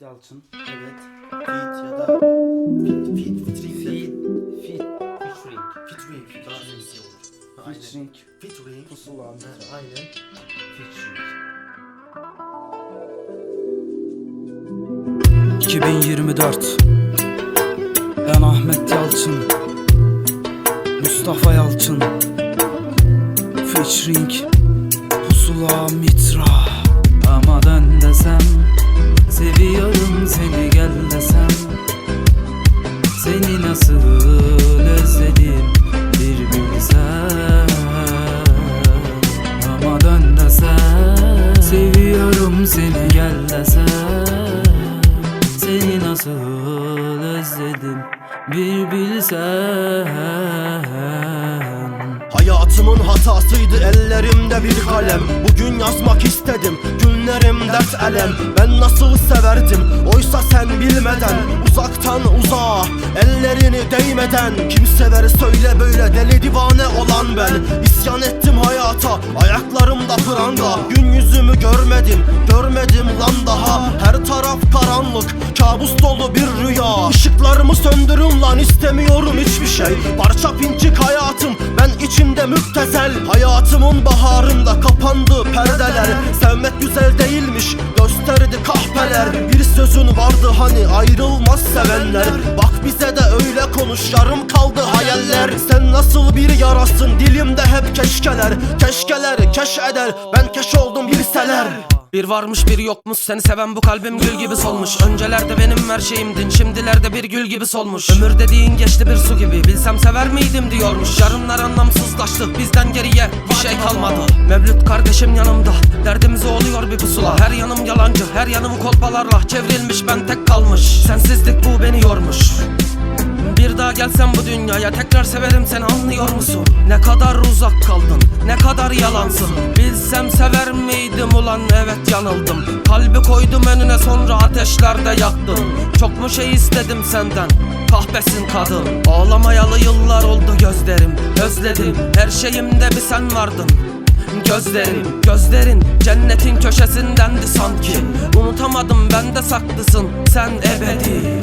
Yalçın. Evet. Feat ya da Feat, feat, featuring. Fit. Featuring. Featuring. Daha iyisi olur. Aynen. Featuring. Featuring. Pusula. Aynen. Featuring. 2024 Ben Ahmet Yalçın Mustafa Yalçın Featuring Pusula Mitra Ama dön desem Seviyorum seni gel desem. Seni nasıl özledim bir bilsen Ama dön Seviyorum seni gel desem. Seni nasıl özledim bir bilsen Hayatımın hatasıydı ellerimde bir kalem. Bugün yazmak dert elem. Ben nasıl severdim? Oysa sen bilmeden Uzaktan uzağa ellerini değmeden. Kim sever söyle böyle deli divane olan ben. İsyan ettim hayata ayaklarımda pranga Gün yüzümü görmedim görmedim lan daha. Her taraf karanlık kabus dolu bir rüya. Işıklarımı söndürün lan istemiyorum hiçbir şey. Parça pinçik hayatım ben içimde müptezel. Hayatımın baharında kapandı perdeler. Sevmek güzel kahpeler Bir sözün vardı hani ayrılmaz sevenler. Bak bize de öyle konuş yarım kaldı hayaller. Sen nasıl bir yarasın keşkeler Keşkeler keş eder. Ben keş oldum bilseler. Bir varmış bir yokmuş. Seni seven bu kalbim gül gibi solmuş. Öncelerde benim her şeyimdin. Şimdilerde bir gül gibi solmuş. Ömür dediğin geçti bir su gibi. Bilsem sever miydim diyormuş. Yarınlar anlamsızlaştı bizden geriye bir şey kalmadı. Mevlüt kardeşim yanımda. Derdimize oluyor bir pusula. Her yanım yalancı. Her yanım kolpalarla çevrilmiş. Ben tek kalmış. Sensizlik bu beni yormuş daha gelsem bu dünyaya tekrar severim seni anlıyor musun? Ne kadar uzak kaldın, ne kadar yalansın? Bilsem sever miydim ulan? Evet yanıldım. Kalbi koydum önüne sonra ateşlerde yaktın. Çok mu şey istedim senden, kahpesin kadın. Ağlamayalı yıllar oldu gözlerim, özledim. Her şeyimde bir sen vardın. Gözlerin, gözlerin cennetin köşesindendi sanki. Unutamadım bende saklısın sen ebedi